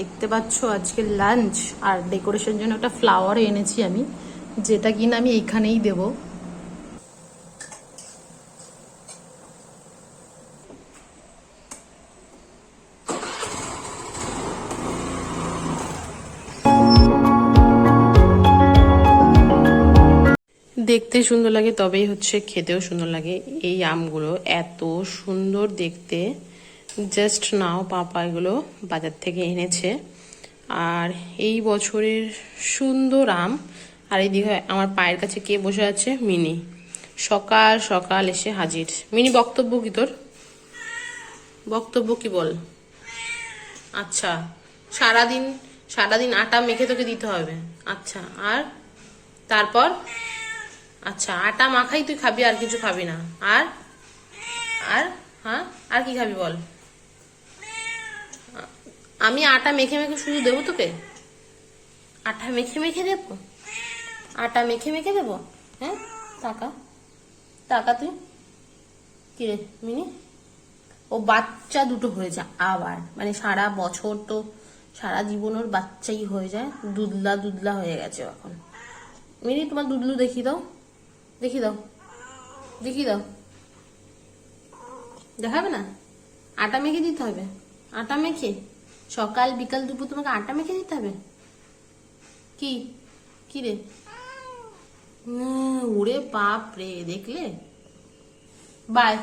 দেখতে পাচ্ছ আজকে লাঞ্চ আর ডেকোরেশন জন্য একটা ফ্লাওয়ার এনেছি আমি, যেটা কিনা আমি এইখানেই দেবো। দেখতে সুন্দর লাগে, তবেই হচ্ছে খেতেও সুন্দর লাগে। এই আমগুলো এত সুন্দর দেখতে। জাস্ট নাও পাপা এগুলো বাজার থেকে এনেছে। আর এই বছরের সুন্দর আম, আর এইদিকে আমার পায়ের কাছে কে বসে আছে? মিনি। সকাল সকাল এসে হাজির। মিনি, বক্তব্য কি তোর? বক্তব্য কি বল? আচ্ছা সারাদিন সারাদিন আটা মেখে তোকে দিতে হবে। আচ্ছা আর তারপর? আচ্ছা আটা মাখাই তুই খাবি, আর কিছু খাবি না। আর? আর? হ্যাঁ? আর কি খাবি বল? আমি আটা মেখে মেখে শুধু দেবো তোকে? আটা মেখে মেখে দেবো? আটা মেখে মেখে দেবো? হ্যাঁ? টাকা। টাকা তুই? কি রে, মিনি? ও বাচ্চা দুটো হয়ে যায় আবার। মানে সারা বছর তো সারা জীবন ওর বাচ্চাই হয়ে যায়। দুধলা দুধলা হয়ে গেছে এখন। মিনি, তোমার দুধলু দেখি দাও। দেখি দাও। দেখি দাও। দেখাবে না? আটা মেখে দিতে হবে। আটা মেখে? সকাল, বিকাল, দুপুর তোমাকে আটা মেখে দিতে হবে? কি? কি রে? ওরে বাপ রে, দেখলে? বাই,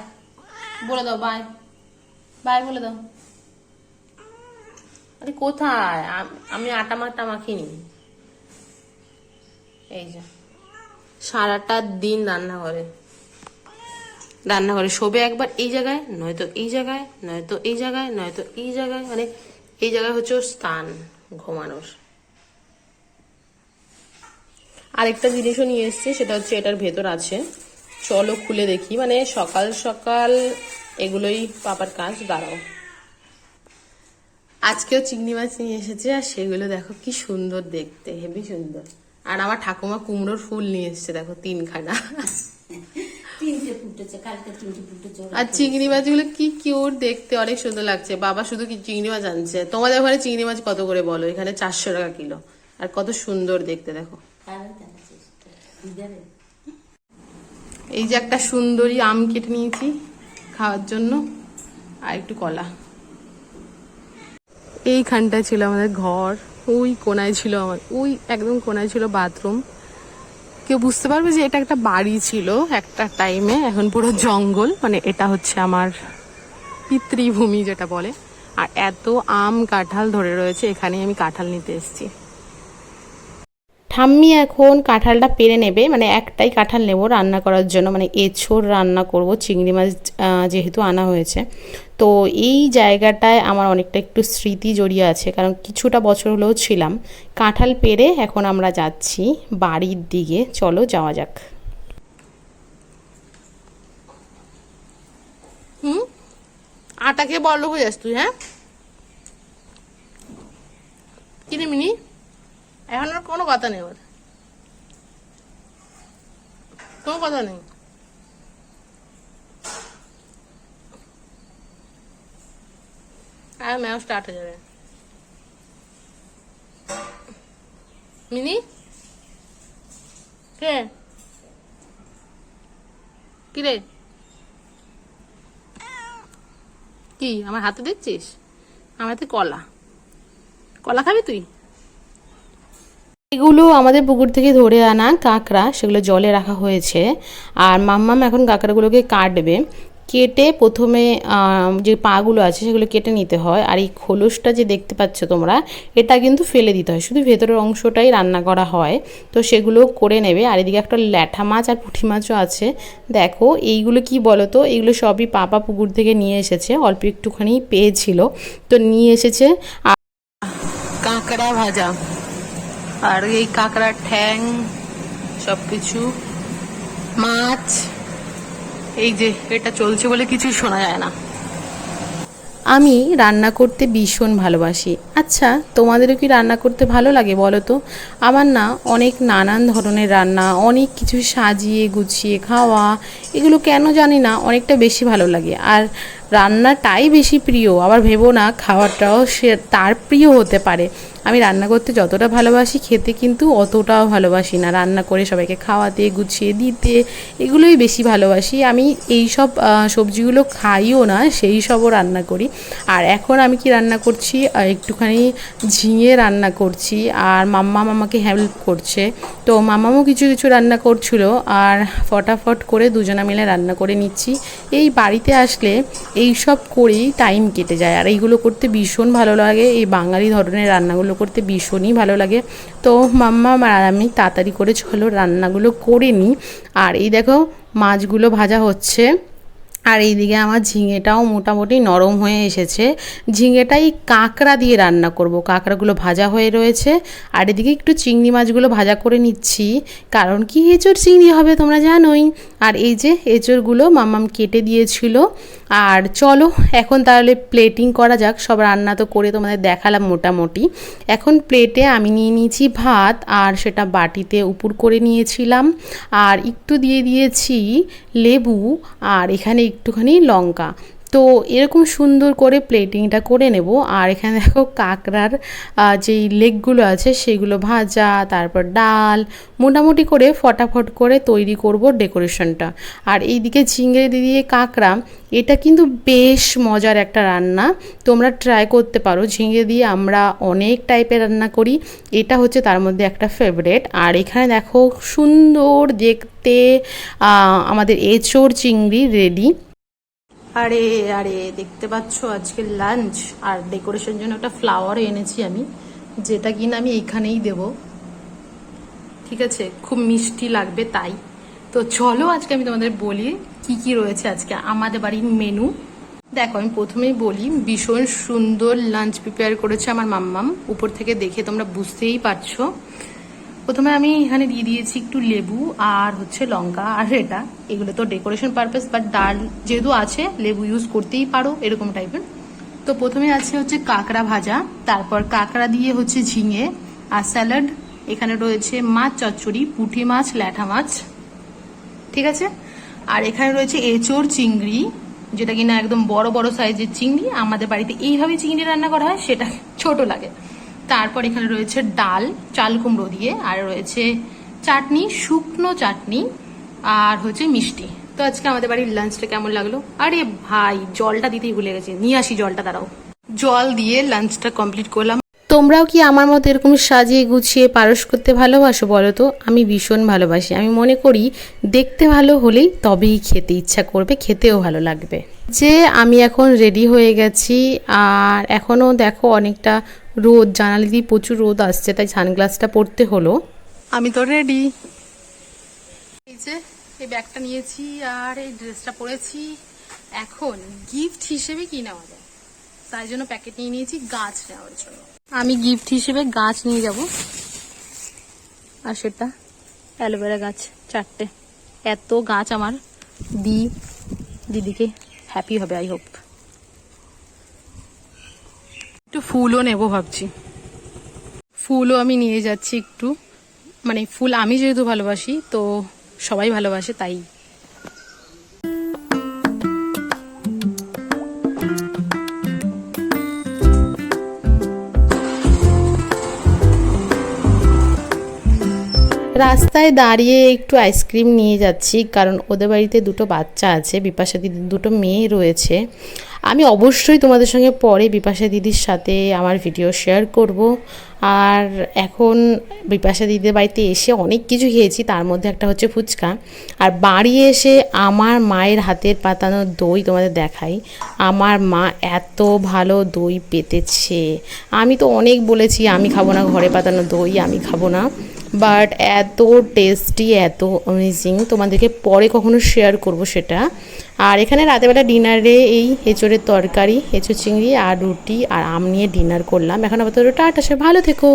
বলে দাও, বাই। বাই বলে দাও। আরে কোথায়? আমি আটা মাটা মাখিনি। এই যে। সারাটা দিন রান্না করে রান্না করে শোবে একবার এই জায়গায়, নয়তো এই জায়গায়, নয়তো এই জায়গায়, নয়তো এই জায়গায়। মানে এই জায়গায় হচ্ছে স্থান ঘুমানোর। আরেকটা জিনিসও নিয়ে এসছে, সেটা হচ্ছে এটার ভেতর আছে। চলো খুলে দেখি মানে সকাল সকাল এগুলোই পাপার কাজ, দাঁড়াও। আজকেও চিংড়ি মাছ নিয়ে এসেছে, আর সেগুলো দেখো কি সুন্দর দেখতে, হেবি সুন্দর। আর আমার ঠাকুমা কুমড়োর ফুল নিয়ে এসেছে, দেখো তিনখানা। তিনটে ফুটেছে কালকে তিনটে ফুটেছে আর চিংড়ি মাছগুলো কি কিউট দেখতে অনেক সুন্দর লাগছে। বাবা শুধু কি চিংড়ি মাছ আনছে? তোমাদের ওখানে চিংড়ি মাছ কত করে বলো? এখানে চারশো টাকা কিলো। আর কত সুন্দর দেখতে দেখো। এই যে একটা সুন্দরী আম কেটে নিয়েছি খাওয়ার জন্য। আর একটু কলা। এইখানটায় ছিল আমাদের ঘর। ওই কোনায় ছিল আমার ওই একদম কোনায় ছিল বাথরুম কেউ বুঝতে পারবে যে এটা একটা বাড়ি ছিল একটা টাইমে এখন পুরো জঙ্গল মানে এটা হচ্ছে আমার পিতৃভূমি যেটা বলে। আর এত আম কাঁঠাল ধরে রয়েছে, এখানেই আমি কাঁঠাল নিতে এসেছি। ঠাম্মি এখন কাঁঠালটা পেরে নেবে মানে একটাই কাঁঠাল নেব রান্না করার জন্য। মানে এঁচোড় রান্না করব, চিংড়ি মাছ যেহেতু আনা হয়েছে। তো এই জায়গাটায় আমার অনেকটা একটু স্মৃতি জড়িয়ে আছে, কারণ কিছুটা বছর হলেও ছিলাম। কাঁঠাল পেরে এখন আমরা যাচ্ছি বাড়ির দিকে। চলো যাওয়া যাক। হুম? আটা খেয়ে বড় হয়ে যাস তুই হ্যাঁ? কিনে মিনি? এখন আর কোনো কথা নেই ওর কোনো কথা নেই। আর ম্যাম স্টার্ট হয়ে যাবে। মিনি? কে? কি রে কি, আমার হাতে দিচ্ছিস আমার হাতে কলা। কলা খাবি তুই? এগুলো আমাদের পুকুর থেকে ধরে আনা কাঁকড়া, সেগুলো জলে রাখা হয়েছে। আর মাম্মাম এখন কাঁকড়াগুলোকে কাটবে। কেটে প্রথমে যে পাগুলো আছে সেগুলো কেটে নিতে হয়। আর এই খোলসটা যে দেখতে পাচ্ছ তোমরা, এটা কিন্তু ফেলে দিতে হয়। শুধু ভেতরের অংশটাই রান্না করা হয়। তো সেগুলো করে নেবে। আর এদিকে একটা ল্যাঠা মাছ আর পুঁটি মাছও আছে। দেখো, এইগুলো কি বলো তো এইগুলো সবই পাপা পুকুর থেকে নিয়ে এসেছে। অল্প একটুখানি পেয়েছিল। তো নিয়ে এসেছে। কাঁকড়া ভাজা। আর এই কাঁকড়ার ঠ্যাং সব কিছু মাছ, এই যে এটা চলছে বলে কিছুই শোনা যায় না। আমি রান্না করতে ভীষণ ভালোবাসি। আচ্ছা তোমাদেরও কি রান্না করতে ভালো লাগে বলো তো? আমার না অনেক নানান ধরনের রান্না, অনেক কিছু সাজিয়ে, গুছিয়ে খাওয়া, এগুলো কেন জানি না অনেকটা বেশি ভালো লাগে। আর রান্নাটাই বেশি প্রিয়। আবার ভেবো না খাওয়াটাও সে তার প্রিয় হতে পারে। আমি রান্না করতে যতটা ভালোবাসি, খেতে কিন্তু অতটাও ভালোবাসি না। রান্না করে সবাইকে খাওয়াতে, গুছিয়ে দিতে, এগুলোই বেশি ভালোবাসি। আমি এই সব সবজিগুলো খাইও না, সেই সবও রান্না করি। আর এখন আমি কি রান্না করছি? একটুখানি ঝিঙে রান্না করছি আর মাম্মা মামাকে হেল্প করছে। তো মামামও কিছু কিছু রান্না করছিল আর ফটাফট করে দুজনা মিলে রান্না করে নিচ্ছি। এই বাড়িতে আসলে এই সব করেই টাইম কেটে যায়। আর এইগুলো করতে ভীষণ ভালো লাগে। এই বাঙালি ধরনের রান্নাগুলো করতে ভীষণই ভালো লাগে। তো মাম্মা আর আমি তাড়াতাড়ি করে চলো রান্নাগুলো করে নিই। আর এই দেখো, মাছগুলো ভাজা হচ্ছে। আর এইদিকে আমার ঝিঙেটাও মোটামুটি নরম হয়ে এসেছে। ঝিঙেটাই কাঁকড়া দিয়ে রান্না করব। কাঁকড়াগুলো ভাজা হয়ে রয়েছে। আর এদিকে একটু চিংড়ি মাছগুলো ভাজা করে নিচ্ছি। কারণ কি এঁচড় চিংড়ি হবে তোমরা জানোই। আর এই যে এঁচড়গুলো মাম্মাম কেটে দিয়েছিল। আর চলো এখন তাহলে প্লেটিং করা যাক। সব রান্না তো করে তোমাদের দেখালাম মোটামুটি। এখন প্লেটে আমি নিয়ে নিয়েছি ভাত। আর সেটা বাটিতে উপুর করে নিয়েছিলাম। আর একটু দিয়ে দিয়েছি লেবু। আর এখানে একটুখানি লঙ্কা। তো এরকম সুন্দর করে প্লেটিংটা করে নেব। আর এখানে দেখো কাঁকড়ার যেই লেগগুলো আছে সেগুলো ভাজা, তারপর ডাল, মোটামুটি করে ফটাফট করে তৈরি করব ডেকোরেশনটা। আর এইদিকে ঝিঙে দিয়ে কাঁকড়া, এটা কিন্তু বেশ মজার একটা রান্না। তোমরা ট্রাই করতে পারো। ঝিঙে দিয়ে আমরা অনেক টাইপের রান্না করি। এটা হচ্ছে তার মধ্যে একটা ফেভারেট আর এখানে দেখো সুন্দর দেখতে আমাদের এঁচোড় চিংড়ি রেডি আরে আরে, দেখতে পাচ্ছ আজকে লাঞ্চ আর ডেকোরেশন জন্য একটা ফ্লাওয়ার এনেছি আমি, যেটা কিনা আমি এখানেই দেব। ঠিক আছে? খুব মিষ্টি লাগবে তাই। তো চলো আজকে আমি তোমাদের বলি কি কি রয়েছে আজকে আমাদের বাড়ির মেনু দেখো, আমি প্রথমেই বলি, ভীষণ সুন্দর লাঞ্চ প্রিপেয়ার করেছে আমার মাম্মাম। উপর থেকে দেখে তোমরা বুঝতেই পারছ। প্রথমে আমি এখানে দিয়ে দিয়েছি একটু লেবু আর হচ্ছে লঙ্কা আর এটা। এগুলো তো ডেকোরেশন পারপাস বাট ডাল যেহেতু আছে, লেবু ইউজ করতেই পারো, এরকম টাইপের তো প্রথমে আছে হচ্ছে কাঁকড়া ভাজা, তারপর কাঁকড়া দিয়ে হচ্ছে ঝিঙে আর স্যালাড। এখানে রয়েছে মাছ চচ্চড়ি, পুঁটি মাছ, ল্যাঠা মাছ। ঠিক আছে? আর এখানে রয়েছে এঁচোড়, চিংড়ি, যেটা কিনা একদম বড় বড় সাইজের চিংড়ি। আমাদের বাড়িতে এইভাবে চিংড়ি রান্না করা হয়, সেটা ছোট লাগে। তারপর এখানে রয়েছে ডাল, চাল কুমড়ো দিয়ে, আর রয়েছে চাটনি, শুকনো চাটনি, আর হচ্ছে মিষ্টি। তো আজকে আমাদের বাড়ির লাঞ্চটা কেমন লাগল? আরে ভাই, জলটা দিতেই ভুলে গেছি। নিয়ে আসি জলটা, দাঁড়াও। জল দিয়ে লাঞ্চটা কমপ্লিট করলাম। তোমরাও কি আমার মতো এরকম সাজিয়ে গুছিয়ে পারস করতে ভালোবাসো বলো তো? আমি ভীষণ ভালোবাসি। আমি মনে করি, দেখতে ভালো হলেই তবেই খেতে ইচ্ছা করবে, খেতেও ভালো লাগবে। যে আমি এখন রেডি হয়ে গেছি, আর এখনও দেখো অনেকটা রোদ জানালা দিয়ে প্রচুর রোদ আসছে, তাই সানগ্লাসটা পরতে হলো। আমি তো রেডি এই যে, এই ব্যাগটা নিয়েছি আর এই ড্রেসটা পরেছি। এখন গিফট হিসেবে কি নেওয়া যায়? তাই জন্য প্যাকেট নিয়ে নিয়েছি, গাছ নেওয়ার জন্য। আমি গিফট হিসেবে গাছ নিয়ে যাব। আর সেটা অ্যালোভেরা গাছ, চারটে। এত গাছ আমার দি দিদিকে হ্যাপি হবে আই হোপ একটু ফুলও নেব ভাবছি। ফুলও আমি নিয়ে যাচ্ছি একটু। মানে ফুল আমি যেহেতু ভালোবাসি, তো সবাই ভালোবাসে তাই। রাস্তায় দাঁড়িয়ে একটু আইসক্রিম নিয়ে যাচ্ছি, কারণ ওদের বাড়িতে দুটো বাচ্চা আছে, বিপাশা দুটো মেয়ে রয়েছে। আমি অবশ্যই তোমাদের সঙ্গে পরে বিপাশা দিদির সাথে আমার ভিডিও শেয়ার করব। আর এখন বিপাশা দিদির বাড়িতে এসে অনেক কিছু খেয়েছি, তার মধ্যে একটা হচ্ছে ফুচকা। আর বাড়ি এসে আমার মায়ের হাতের পাতানো দই তোমাদের দেখাই। আমার মা এত ভালো দই পেতেছে। আমি তো অনেক বলেছি, আমি খাব না ঘরে পাতানো দই, আমি খাব না। বাট এত টেস্টি এত অ্যামেজিং তোমাদেরকে পরে কখনো শেয়ার করব সেটা। আর এখানে রাতেবেলা ডিনারে এই এঁচড়ের তরকারি, এঁচড় চিংড়ি আর রুটি আর আম নিয়ে ডিনার করলাম। এখন আপাতত টাটা সে ভালো থেকো।